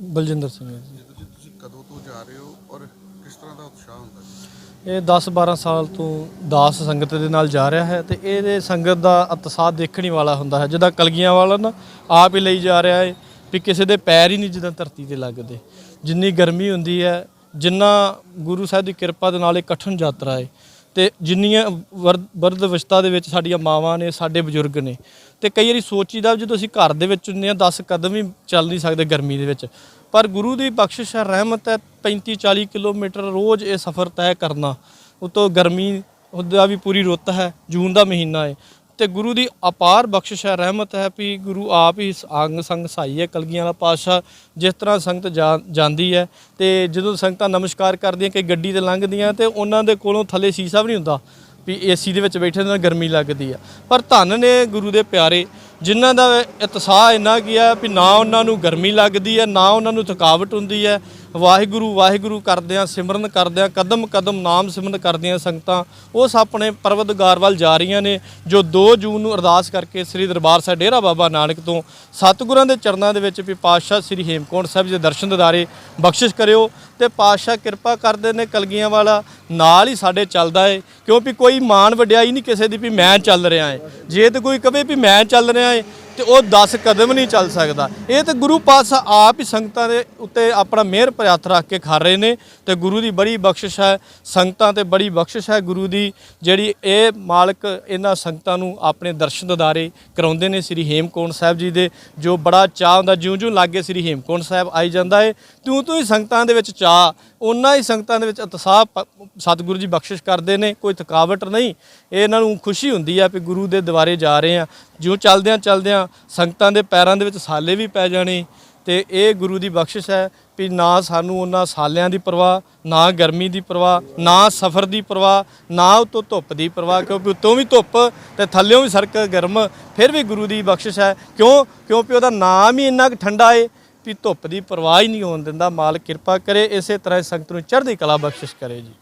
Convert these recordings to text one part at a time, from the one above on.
ਬਲਜਿੰਦਰ ਸਿੰਘ ਹੈ ਜੀ। ਤੁਸੀਂ ਤੁਸੀਂ ਕਦੋਂ ਤੋਂ ਜਾ ਰਹੇ ਹੋ ਔਰ ਕਿਸ ਤਰ੍ਹਾਂ ਦਾ ਉਤਸ਼ਾਹ ਹੁੰਦਾ ਜੀ? ਇਹ 10-12 ਸਾਲ ਤੋਂ ਦਾਸ ਸੰਗਤ ਦੇ ਨਾਲ ਜਾ ਰਿਹਾ ਹੈ ਤੇ ਇਹਦੇ ਸੰਗਤ ਦਾ ਉਤਸ਼ਾਹ ਦੇਖਣੀ ਵਾਲਾ ਹੁੰਦਾ ਹੈ। ਜਿੱਦਾਂ ਕਲਗੀਆਂ ਵਾਲਾ ਨਾ ਆਪ ਹੀ ਲਈ ਜਾ ਰਿਹਾ ਹੈ ਵੀ ਕਿਸੇ ਦੇ ਪੈਰ ਹੀ ਨਹੀਂ ਜਿੱਦਾਂ ਧਰਤੀ ਤੇ ਲੱਗਦੇ। ਜਿੰਨੀ ਗਰਮੀ ਹੁੰਦੀ ਹੈ ਜਿੰਨਾ ਗੁਰੂ ਸਾਹਿਬ ਦੀ ਕਿਰਪਾ ਦੇ ਨਾਲ ਇਹ ਕਠਨ ਯਾਤਰਾ ਹੈ ਤੇ ਜਿੰਨੀਆਂ ਵਰਦ ਵਰਦ ਅਵਸਥਾ ਦੇ ਵਿੱਚ ਸਾਡੀਆਂ ਮਾਵਾਂ ਨੇ, ਸਾਡੇ ਬਜ਼ੁਰਗ ਨੇ, ਤੇ ਕਈ ਵਾਰੀ ਸੋਚੀਦਾ ਜਦੋਂ ਅਸੀਂ ਘਰ ਦੇ ਵਿੱਚ ਹੁੰਦੇ ਆ 10 ਕਦਮ ਵੀ ਚੱਲ ਨਹੀਂ ਸਕਦੇ ਗਰਮੀ ਦੇ ਵਿੱਚ। ਪਰ ਗੁਰੂ ਦੀ ਬਖਸ਼ਿਸ਼ ਹੈ, ਰਹਿਮਤ ਹੈ 35 40 ਕਿਲੋਮੀਟਰ ਰੋਜ਼ ਇਹ ਸਫ਼ਰ ਤੈਅ ਕਰਨਾ। ਉਤੋਂ ਗਰਮੀ, ਉਹਦਾ ਵੀ ਪੂਰੀ ਰੁੱਤ ਹੈ, ਜੂਨ ਦਾ ਮਹੀਨਾ ਹੈ। ਤੇ ਗੁਰੂ ਦੀ ਅਪਾਰ ਬਖਸ਼ਿਸ਼ ਹੈ, ਰਹਿਮਤ ਹੈ ਵੀ ਗੁਰੂ ਆਪ ਹੀ ਅੰਗ ਸੰਗ ਸਹਾਈ ਹੈ, ਕਲਗੀਆਂ ਵਾਲਾ ਪਾਤਸ਼ਾਹ ਜਿਸ ਤਰ੍ਹਾਂ ਸੰਗਤ ਜਾ- ਜਾਂਦੀ ਹੈ ਤੇ ਜਦੋਂ ਸੰਗਤਾਂ ਨਮਸਕਾਰ ਕਰਦੀਆਂ ਕਿ ਗੱਡੀ ਤੇ ਲੰਘਦੀਆਂ ਤੇ ਉਹਨਾਂ ਦੇ ਕੋਲੋਂ ਥੱਲੇ ਸੀਸਾ ਵੀ ਨਹੀਂ ਹੁੰਦਾ ਵੀ ਏਸੀ ਦੇ ਵਿੱਚ ਬੈਠੇ ਨਾਲ ਗਰਮੀ ਲੱਗਦੀ ਆ। ਪਰ ਧੰਨ ਨੇ ਗੁਰੂ ਦੇ ਪਿਆਰੇ, ਜਿਨ੍ਹਾਂ ਦਾ ਇਤਸਾਹ ਇੰਨਾ ਕੀ ਗਿਆ ਵੀ ਨਾ ਉਹਨਾਂ ਨੂੰ ਗਰਮੀ ਲੱਗਦੀ ਹੈ, ਨਾ ਉਹਨਾਂ ਨੂੰ ਥਕਾਵਟ ਹੁੰਦੀ ਹੈ ਵਾਹਿਗੁਰੂ ਵਾਹਿਗੁਰੂ ਕਰਦਿਆਂ ਸਿਮਰਨ ਕਰਦਿਆਂ, ਕਦਮ ਕਦਮ ਨਾਮ ਸਿਮਰਨ ਕਰਦਿਆਂ ਸੰਗਤਾਂ ਉਸ ਆਪਣੇ ਪਰਵਤਗਾਰ ਵੱਲ ਜਾ ਰਹੀਆਂ ਨੇ, ਜੋ 2 ਜੂਨ ਨੂੰ ਅਰਦਾਸ ਕਰਕੇ ਸ੍ਰੀ ਦਰਬਾਰ ਸਾਹਿਬ ਡੇਰਾ ਬਾਬਾ ਨਾਨਕ ਤੋਂ ਸਤਿਗੁਰਾਂ ਦੇ ਚਰਨਾਂ ਦੇ ਵਿੱਚ ਵੀ ਪਾਤਸ਼ਾਹ ਸ੍ਰੀ ਹੇਮਕੁੰਟ ਸਾਹਿਬ ਜੀ ਦੇ ਦਰਸ਼ਨ ਦਿਦਾਰੇ ਬਖਸ਼ਿਸ਼ ਕਰਿਓ ਤੇ ਪਾਤਸ਼ਾਹ ਕਿਰਪਾ ਕਰਦੇ ਨੇ ਕਲਗੀਆਂ ਵਾਲਾ, ਨਾਲ ਹੀ ਸਾਡੇ ਚੱਲਦਾ ਏ, ਕਿਉਂਕਿ ਕੋਈ ਮਾਣ ਵਡਿਆਈ ਨਹੀਂ ਕਿਸੇ ਦੀ ਵੀ ਮੈਂ ਚੱਲ ਰਿਹਾ ਏ। ਜੇ ਤੇ ਕੋਈ ਕਵੇ ਵੀ ਮੈਂ ਚੱਲ ਰਿਹਾ ਏ ਤੇ ਉਹ 10 ਕਦਮ ਨਹੀਂ ਚੱਲ ਸਕਦਾ। ਇਹ ਤੇ ਗੁਰੂ ਪਾਤਸ਼ਾਹ ਆਪ ਹੀ ਸੰਗਤਾਂ ਦੇ ਉੱਤੇ ਆਪਣਾ ਮਿਹਰ ਭਰਿਆ ਹੱਥ ਰੱਖ ਕੇ ਖਾ ਰਹੇ ਨੇ ਤੇ ਗੁਰੂ ਦੀ ਬੜੀ ਬਖਸ਼ਿਸ਼ ਹੈ। ਸੰਗਤਾਂ ਤੇ ਬੜੀ ਬਖਸ਼ਿਸ਼ ਹੈ ਗੁਰੂ ਦੀ, ਜਿਹੜੀ ਇਹ ਮਾਲਕ ਇਹਨਾਂ ਸੰਗਤਾਂ ਨੂੰ ਆਪਣੇ ਦਰਸ਼ਨ ਦਿਦਾਰੇ ਕਰਾਉਂਦੇ ਨੇ ਸ੍ਰੀ ਹੇਮਕੁੰਟ ਸਾਹਿਬ ਜੀ ਦੇ, ਜੋ ਬੜਾ ਚਾਹ ਹੁੰਦਾ, ਜਿਉਂ-ਜਿਉਂ ਲਾਗੇ ਸ੍ਰੀ ਹੇਮਕੁੰਟ ਸਾਹਿਬ ਆਈ ਜਾਂਦਾ ਏ ਤਿਉਂ ਤਿਉਂ ਹੀ ਸੰਗਤਾਂ ਦੇ ਵਿੱਚ ਚਾਹ ਉਹਨਾਂ ਹੀ ਸੰਗਤਾਂ ਦੇ ਵਿੱਚ ਉਤਸ਼ਾਹ ਸਤਿਗੁਰੂ ਜੀ ਬਖਸ਼ਿਸ਼ ਕਰਦੇ ਨੇ, ਕੋਈ ਥਕਾਵਟ ਨਹੀਂ। ਇਹ ਇਹਨਾਂ ਨੂੰ ਖੁਸ਼ੀ ਹੁੰਦੀ ਆ ਵੀ ਗੁਰੂ ਦੇ ਦੁਆਰੇ ਜਾ ਰਹੇ ਆ। ਜਿਉਂ ਚੱਲਦਿਆਂ ਚੱਲਦਿਆਂ ਸੰਗਤਾਂ ਦੇ ਪੈਰਾਂ ਦੇ ਵਿੱਚ ਸਾਲੇ ਵੀ ਪੈ ਜਾਣੇ। ਤੇ ਇਹ ਗੁਰੂ ਦੀ ਬਖਸ਼ਿਸ਼ ਹੈ ਵੀ ਨਾ ਸਾਨੂੰ ਉਹਨਾਂ ਸਾਲਿਆਂ ਦੀ ਪਰਵਾਹ, ਨਾ ਗਰਮੀ ਦੀ ਪਰਵਾਹ, ਨਾ ਸਫ਼ਰ ਦੀ ਪਰਵਾਹ, ਨਾ ਉਤੋਂ ਧੁੱਪ ਦੀ ਪਰਵਾਹ, ਕਿਉਂਕਿ ਉਤੋਂ ਵੀ ਧੁੱਪ ਤੇ ਥੱਲਿਓਂ ਵੀ ਸੜਕ ਗਰਮ, ਫਿਰ ਵੀ ਗੁਰੂ ਦੀ ਬਖਸ਼ਿਸ਼ ਹੈ। ਕਿਉਂ? ਕਿਉਂਕਿ ਉਹਦਾ ਨਾਮ ਹੀ ਇੰਨਾ ਕੁ ਠੰਡਾ ਏ ਵੀ ਧੁੱਪ ਦੀ ਪਰਵਾਹ ਹੀ ਨਹੀਂ ਹੋਣ ਦਿੰਦਾ। ਮਾਲ ਕਿਰਪਾ ਕਰੇ, ਇਸੇ ਤਰ੍ਹਾਂ ਸੰਗਤ ਨੂੰ ਚੜ੍ਹਦੀ ਕਲਾ ਬਖਸ਼ਿਸ਼ ਕਰੇ ਜੀ।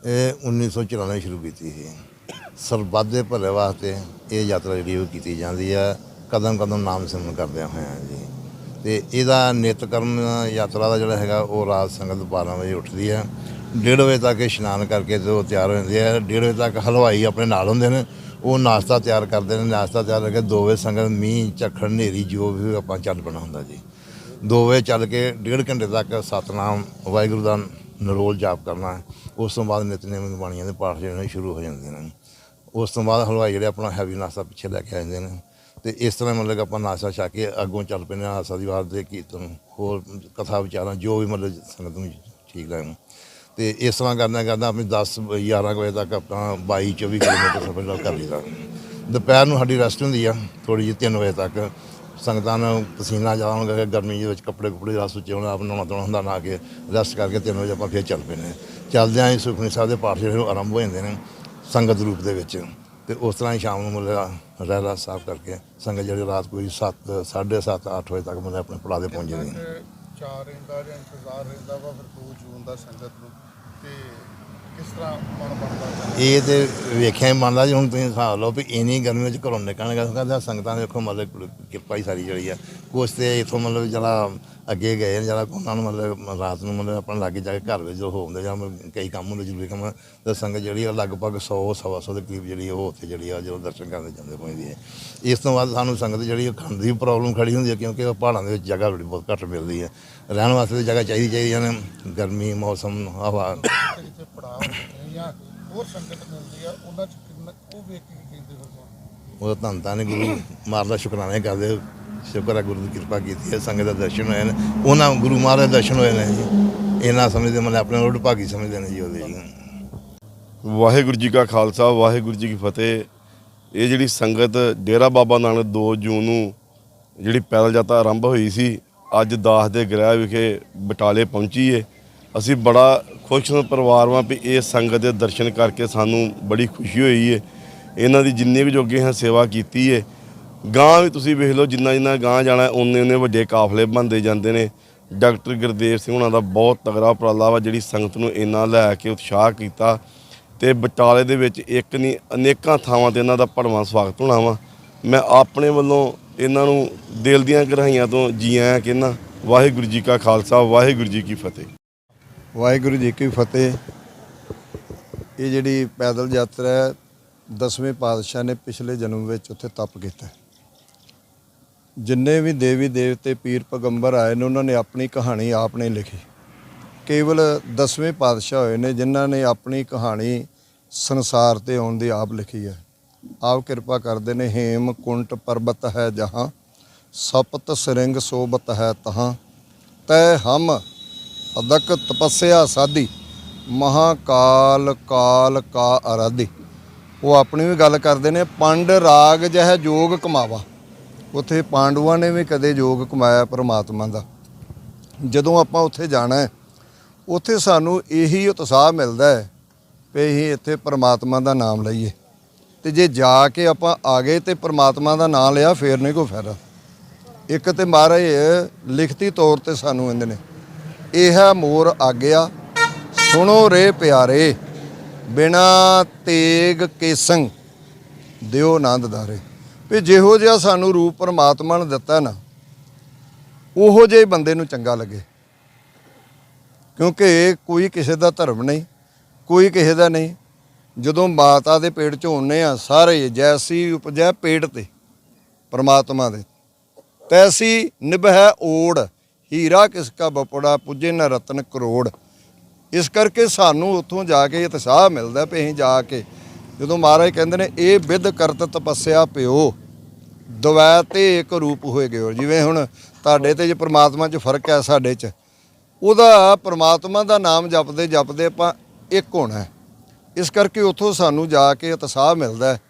ਇਹ 1994 ਸ਼ੁਰੂ ਕੀਤੀ ਸੀ। ਸਰਬੱਤ ਦੇ ਭਲੇ ਵਾਸਤੇ ਇਹ ਯਾਤਰਾ ਜਿਹੜੀ ਉਹ ਕੀਤੀ ਜਾਂਦੀ ਹੈ ਕਦਮ ਕਦਮ ਨਾਮ ਸਿਮਰਨ ਕਰਦਿਆਂ ਹੋਇਆਂ ਜੀ। ਤੇ ਇਹਦਾ ਨਿਤਕਰਮ ਯਾਤਰਾ ਦਾ ਜਿਹੜਾ ਹੈਗਾ, ਉਹ ਰਾਤ ਸੰਗਤ 12 ਵਜੇ ਉੱਠਦੀ ਹੈ 1:30 ਵਜੇ ਤੱਕ ਇਸ਼ਨਾਨ ਕਰਕੇ ਤੇ ਉਹ ਤਿਆਰ ਹੋ ਜਾਂਦੇ ਆ। 1:30 ਵਜੇ ਤੱਕ ਹਲਵਾਈ ਆਪਣੇ ਨਾਲ ਹੁੰਦੇ ਨੇ। ਉਹ ਨਾਸ਼ਤਾ ਤਿਆਰ ਕਰਦੇ ਨੇ। ਨਾਸ਼ਤਾ ਤਿਆਰ ਕਰਕੇ 2 ਵਜੇ ਸੰਗਤ ਮੀਂਹ, ਝੱਖੜ, ਹਨੇਰੀ, ਜੋ ਵੀ ਆਪਾਂ ਚੱਲ ਪਣਾ ਹੁੰਦਾ ਜੀ। 2 ਵਜੇ ਚੱਲ ਕੇ ਡੇਢ ਘੰਟੇ ਤੱਕ ਸਤਨਾਮ ਵਾਹਿਗੁਰੂ ਦਾ ਨਰੋਲ ਜਾਪ ਕਰਨਾ ਉਸ ਤੋਂ ਬਾਅਦ ਨਿਤਨੇਮ ਦੀ ਬਾਣੀਆਂ ਦੇ ਪਾਠ ਜਿਹੜੇ ਨੇ ਸ਼ੁਰੂ ਹੋ ਜਾਂਦੇ ਨੇ। ਉਸ ਤੋਂ ਬਾਅਦ ਹਲਵਾਈ ਜਿਹੜੇ ਆਪਣਾ ਹੈਵੀ ਨਾਸ਼ਤਾ ਪਿੱਛੇ ਲੈ ਕੇ ਆ ਜਾਂਦੇ ਨੇ। ਤੇ ਇਸ ਤਰ੍ਹਾਂ ਮਤਲਬ ਕਿ ਆਪਾਂ ਨਾਸ਼ਤਾ ਛਾ ਕੇ ਅੱਗੋਂ ਚੱਲ ਪੈਂਦੇ ਹਾਂ ਆਸਾ ਦੀ ਵਾਰ ਦੇ ਕੀਰਤਨ, ਹੋਰ ਕਥਾ ਵਿਚਾਰਾਂ, ਜੋ ਵੀ ਮਤਲਬ ਸੰਗਤ ਨੂੰ ਠੀਕ ਲੱਗਣ। ਤੇ ਇਸ ਤਰ੍ਹਾਂ ਕਰਨਾ ਕਰਦਾ ਆਪਣੀ 10 11 ਕੁ ਵਜੇ ਤੱਕ ਆਪਾਂ 22 24 ਕਿਲੋਮੀਟਰ ਸਫ਼ਰ ਦਾ ਕਰ ਲਈਦਾ। ਦੁਪਹਿਰ ਨੂੰ ਸਾਡੀ ਰੈਸਟ ਹੁੰਦੀ ਆ ਥੋੜੀ ਜਿਹੀ 3 ਵਜੇ ਤੱਕ। ਸੰਗਤਾਂ ਨੂੰ ਪਸੀਨਾ ਜ਼ਿਆਦਾ ਹੋਣ ਕਰਕੇ ਗਰਮੀ ਦੇ ਵਿੱਚ ਕੱਪੜੇ ਕੁਪੜੇ ਦਾ ਸੁੱਚੇ ਹੋਣਾ ਆਪ ਨਹਾਉਣਾ ਧੋਣਾ ਹੁੰਦਾ ਨਾ ਕੇ ਰੈਸਟ ਕਰਕੇ 3 ਵਜੇ ਆਪਾਂ ਫਿਰ ਚੱਲ ਹਾਂ। ਚੱਲਦਿਆਂ ਹੀ ਸੁਖਮਨੀ ਸਾਹਿਬ ਦੇ ਪਾਠ ਜਿਹੜੇ ਆਰੰਭ ਹੋ ਜਾਂਦੇ ਨੇ ਸੰਗਤ ਰੂਪ ਦੇ ਵਿੱਚ। ਤੇ ਉਸ ਤਰ੍ਹਾਂ ਹੀ ਸ਼ਾਮ ਨੂੰ ਮਤਲਬ ਰਹਿਰਾ ਸਾਹਿਬ ਕਰਕੇ ਸੰਗਤ ਜਿਹੜੀ ਰਾਤ ਕੋਈ 7 7:30 8 ਵਜੇ ਤੱਕ ਮਤਲਬ ਆਪਣੇ ਪੜਾ ਦੇ ਪਹੁੰਚ ਜਾਂਦੀ ਤੱਕ ਚਾਰ ਰਹਿੰਦਾ ਜਾਂ ਇੰਤਜ਼ਾਰ ਰਹਿੰਦਾ ਵਾ ਫਿਰ 2 ਜੂਨ ਦਾ ਸੰਗਤ ਨੂੰ? ਤੇ ਕਿਸ ਤਰ੍ਹਾਂ ਮਨ ਬਣਦਾ ਇਹ ਤੇ ਵੇਖਿਆ ਹੀ ਮੰਨਦਾ ਜੀ ਹੁਣ ਤੁਸੀਂ ਹਿਸਾਬ ਲਓ ਵੀ ਇੰਨੀ ਗਰਮੀ ਵਿੱਚ ਘਰੋਂ ਨਿਕਲਣਗਾ ਕਹਿੰਦਾ ਸੰਗਤਾਂ ਦੇ ਵੇਖੋ ਮਤਲਬ ਕਿਰਪਾ ਹੀ ਸਾਰੀ ਜਿਹੜੀ ਆ। ਕੁਛ ਤੇ ਇਥੋਂ ਮਤਲਬ ਜਿਹੜਾ ਅੱਗੇ ਗਏ ਨੇ ਜਿਹੜਾ ਉਹਨਾਂ ਨੂੰ ਮਤਲਬ ਰਾਤ ਨੂੰ ਮਤਲਬ ਆਪਣਾ ਲਾਗੇ ਜਾ ਕੇ ਘਰ ਵਿੱਚ ਜੋ ਹੁੰਦੇ ਜਾਂ ਕਈ ਕੰਮ ਹੁੰਦੇ ਜ਼ਰੂਰੀ ਕੰਮ ਤੇ ਸੰਗਤ ਜਿਹੜੀ ਆ ਲਗਭਗ 100 ਸਵਾ ਸੌ ਦੇ ਕਰੀਬ ਜਿਹੜੀ ਉਹ ਉੱਥੇ ਜਿਹੜੀ ਆ ਜਦੋਂ ਦਰਸ਼ਨ ਕਰਨ ਜਾਂਦੇ ਪਹੁੰਚਦੀ ਹੈ। ਇਸ ਤੋਂ ਬਾਅਦ ਸਾਨੂੰ ਸੰਗਤ ਜਿਹੜੀ ਉਹ ਖਾਣ ਦੀ ਪ੍ਰੋਬਲਮ ਖੜੀ ਹੁੰਦੀ ਹੈ ਕਿਉਂਕਿ ਉਹ ਪਹਾੜਾਂ ਦੇ ਵਿੱਚ ਜਗ੍ਹਾ ਬੜੀ ਬਹੁਤ ਘੱਟ ਮਿਲਦੀ ਹੈ। ਰਹਿਣ ਵਾਸਤੇ ਜਗ੍ਹਾ ਚਾਹੀਦੀ ਚਾਹੀਦੀ ਨੇ। ਗਰਮੀ ਮੌਸਮ ਹਵਾ। ਤੇ ਜਿੱਥੇ ਪੜਾਅ ਹੁੰਦੇ ਨੇ ਜਾਂ ਹੋਰ ਸੰਗਤ ਮਿਲਦੀ ਆ ਉਹਨਾਂ ਚ ਕਿੰਨਾ ਉਹ ਵੇਖ ਕੇ ਕਹਿੰਦੇ ਧੰਨ ਧੰਨ ਗੁਰੂ ਮਾਰ ਦਾ ਸ਼ੁਕਰਾਨਾ ਕਰਦੇ ਸ਼ੁਕਰ ਹੈ ਗੁਰੂ ਦੀ ਕਿਰਪਾ ਕੀਤੀ ਹੈ ਸੰਗਤ ਦੇ ਦਰਸ਼ਨ ਹੋਏ ਨੇ। ਉਹਨਾਂ ਗੁਰੂ ਮਹਾਰਾਜ ਦੇ ਦਰਸ਼ਨ ਹੋਏ ਨੇ ਜੀ। ਇਹਨਾਂ ਸਮਝਦੇ ਮਤਲਬ ਆਪਣੇ ਰੋਡ ਭਾਗੀ ਸਮਝਦੇ ਨੇ ਜੀ ਉਹਦੇ ਜੀ। ਵਾਹਿਗੁਰੂ ਜੀ ਕਾ ਖਾਲਸਾ ਵਾਹਿਗੁਰੂ ਜੀ ਕੀ ਫਤਿਹ। ਇਹ ਜਿਹੜੀ ਸੰਗਤ ਡੇਰਾ ਬਾਬਾ ਨਾਨਕ 2 ਜੂਨ ਨੂੰ ਜਿਹੜੀ ਪੈਦਲ ਯਾਤਰਾ ਆਰੰਭ ਹੋਈ ਸੀ ਅੱਜ ਦਾਸ ਦੇ ਗ੍ਰਹਿ ਵਿਖੇ ਬਟਾਲੇ ਪਹੁੰਚੀ ਏ। ਅਸੀਂ ਬੜਾ ਖੁਸ਼ਨੁਮਾ ਪਰਿਵਾਰ ਵਾਂ ਵੀ ਇਹ ਸੰਗਤ ਦੇ ਦਰਸ਼ਨ ਕਰਕੇ ਸਾਨੂੰ ਬੜੀ ਖੁਸ਼ੀ ਹੋਈ ਹੈ ਇਹਨਾਂ ਦੀ ਜਿੰਨੇ ਵੀ ਜੋਗੇ ਹਾਂ ਸੇਵਾ ਕੀਤੀ ਹੈ ਗਾਂ ਵੀ ਤੁਸੀਂ ਵੇਖ ਲਓ ਜਿੰਨਾ ਜਿੰਨਾ ਗਾਂ ਜਾਣਾ ਉਹਨੇ ਉਹਨੇ ਵੱਡੇ ਕਾਫਲੇ ਬਣਦੇ ਜਾਂਦੇ ਨੇ। ਡਾਕਟਰ ਗੁਰਦੇਵ ਸਿੰਘ ਉਹਨਾਂ ਦਾ ਬਹੁਤ ਤਗੜਾ ਉਪਰਾਲਾ ਵਾ ਜਿਹੜੀ ਸੰਗਤ ਨੂੰ ਇੰਨਾ ਲੈ ਕੇ ਉਤਸ਼ਾਹ ਕੀਤਾ। ਤੇ ਬਟਾਲੇ ਦੇ ਵਿੱਚ ਇੱਕ ਨਹੀਂ, ਅਨੇਕਾਂ ਥਾਵਾਂ ਤੇ ਇਹਨਾਂ ਦਾ ਭੜਵਾਂ ਸਵਾਗਤ ਹੋਣਾ ਵਾ। ਮੈਂ ਆਪਣੇ ਵੱਲੋਂ ਇਹਨਾਂ ਨੂੰ ਦਿਲ ਦੀਆਂ ਗਹਿਰਾਈਆਂ ਤੋਂ ਜੀ ਆਇਆਂ ਕਹਿੰਦਾ ਵਾਹਿਗੁਰੂ ਜੀ ਕਾ ਖਾਲਸਾ, ਵਾਹਿਗੁਰੂ ਜੀ ਕੀ ਫਤਿਹ। ਵਾਹਿਗੁਰੂ ਜੀ ਕੀ ਫਤਿਹ। ਇਹ ਜਿਹੜੀ ਪੈਦਲ ਯਾਤਰਾ ਹੈ, ਦਸਵੇਂ ਪਾਤਸ਼ਾਹ ਨੇ ਪਿਛਲੇ ਜਨਮ ਵਿੱਚ ਉੱਥੇ ਤਪ ਕੀਤਾ ਜਿੰਨੇ ਵੀ ਦੇਵੀ ਦੇਵਤੇ, ਪੀਰ ਪੈਗੰਬਰ ਆਏ ਨੇ, ਉਹਨਾਂ ਨੇ ਆਪਣੀ ਕਹਾਣੀ ਆਪ ਨੇ ਲਿਖੀ। ਕੇਵਲ ਦਸਵੇਂ ਪਾਤਸ਼ਾਹ ਹੋਏ ਨੇ, ਜਿਨ੍ਹਾਂ ਨੇ ਆਪਣੀ ਕਹਾਣੀ ਸੰਸਾਰ ਤੇ ਆਉਣ ਦੀ ਆਪ ਲਿਖੀ ਹੈ। ਆਪ ਕਿਰਪਾ ਕਰਦੇ ਨੇ, ਹੇਮ ਕੁੰਟ ਪਰਬਤ ਹੈ ਜਹਾਂ, ਸਪਤ ਸਰਿੰਗ ਸੋਬਤ ਹੈ ਤਹਾਂ। ਤੈ ਹਮ ਅਦਕ ਤਪੱਸਿਆ ਸਾਧੀ, ਮਹਾਕਾਲ ਕਾਲ ਕਾ ਅਰਾਧੀ। ਉਹ ਆਪਣੀ ਵੀ ਗੱਲ ਕਰਦੇ ਨੇ, ਪੰਡ ਰਾਗ ਜਹ ਜੋਗ ਕਮਾਵਾ। ਉੱਥੇ ਪਾਂਡਵਾਂ ਨੇ ਵੀ ਕਦੇ ਜੋਗ ਕਮਾਇਆ ਪ੍ਰਮਾਤਮਾ ਦਾ। ਜਦੋਂ ਆਪਾਂ ਉੱਥੇ ਜਾਣਾ ਹੈ, ਉੱਥੇ ਸਾਨੂੰ ਇਹੀ ਉਤਸ਼ਾਹ ਮਿਲਦਾ ਹੈ ਵੀ ਅਸੀਂ ਇੱਥੇ ਪ੍ਰਮਾਤਮਾ ਦਾ ਨਾਮ ਲਈਏ। ਤੇ ਜੇ ਜਾ ਕੇ ਆਪਾਂ ਆ ਗਏ ਤੇ ਪ੍ਰਮਾਤਮਾ ਦਾ ਨਾਮ ਲਿਆ, ਫੇਰ ਨਹੀਂ ਕੋਈ ਫਾਇਦਾ। ਇੱਕ ਤੇ ਮਹਾਰਾਜ ਲਿਖਤੀ ਤੌਰ ਤੇ ਸਾਨੂੰ ਕਹਿੰਦੇ ਨੇ। ਇਹ ਮੋਰ ਆਗਿਆ, ਸੁਣੋ ਰੇ ਪਿਆਰੇ, ਬਿਨਾ ਤੇਗ ਕੇਸੰ ਦਿਓ ਆਨੰਦ ਦਾਰੇ ਵੀ ਜਿਹੋ ਜਿਹਾ ਸਾਨੂੰ ਰੂਪ ਪਰਮਾਤਮਾ ਨੇ ਦਿੱਤਾ ਨਾ, ਉਹੋ ਜਿਹੇ ਬੰਦੇ ਨੂੰ ਚੰਗਾ ਲੱਗੇ। ਕਿਉਂਕਿ ਕੋਈ ਕਿਸੇ ਦਾ ਧਰਮ ਨਹੀਂ, ਕੋਈ ਕਿਸੇ ਦਾ ਨਹੀਂ। ਜਦੋਂ ਮਾਤਾ ਦੇ ਪੇਟ ਚ ਹੁੰਨੇ ਆ ਸਾਰੇ, ਜੈਸੀ ਉਪਜੈ ਪੇਟ ਤੇ, ਪਰਮਾਤਮਾ ਦੇ। ਤੈਸੀ ਨਿਭੈ ਓੜ ਹੀਰਾ ਕਿਸ ਕਾ ਬਪੜਾ, ਪੁੱਜੇ ਨ ਰਤਨ ਕਰੋੜ। ਇਸ ਕਰਕੇ ਸਾਨੂੰ ਉੱਥੋਂ ਜਾ ਕੇ ਉਤਸ਼ਾਹ ਮਿਲਦਾ ਵੀ ਅਸੀਂ ਜਾ ਕੇ। ਜਦੋਂ ਮਹਾਰਾਜ ਕਹਿੰਦੇ ਨੇ, ਇਹ ਵਿਦ ਕਰਤ ਤਪੱਸਿਆ ਪਿਓ। ਦਵੈ ਤੇ ਇੱਕ ਰੂਪ ਹੋਏ ਗਿਓ। ਜਿਵੇਂ ਹੁਣ ਤੁਹਾਡੇ ਤੇ ਜੇ ਪ੍ਰਮਾਤਮਾ 'ਚ ਫ਼ਰਕ ਹੈ ਸਾਡੇ 'ਚ, ਉਹਦਾ ਪ੍ਰਮਾਤਮਾ ਦਾ ਨਾਮ ਜਪਦੇ ਜਪਦੇ ਆਪਾਂ ਇੱਕ ਹੋਣਾ ਇਸ ਕਰਕੇ ਉੱਥੋਂ ਸਾਨੂੰ ਜਾ ਕੇ ਉਤਸ਼ਾਹ ਮਿਲਦਾ ਹੈ।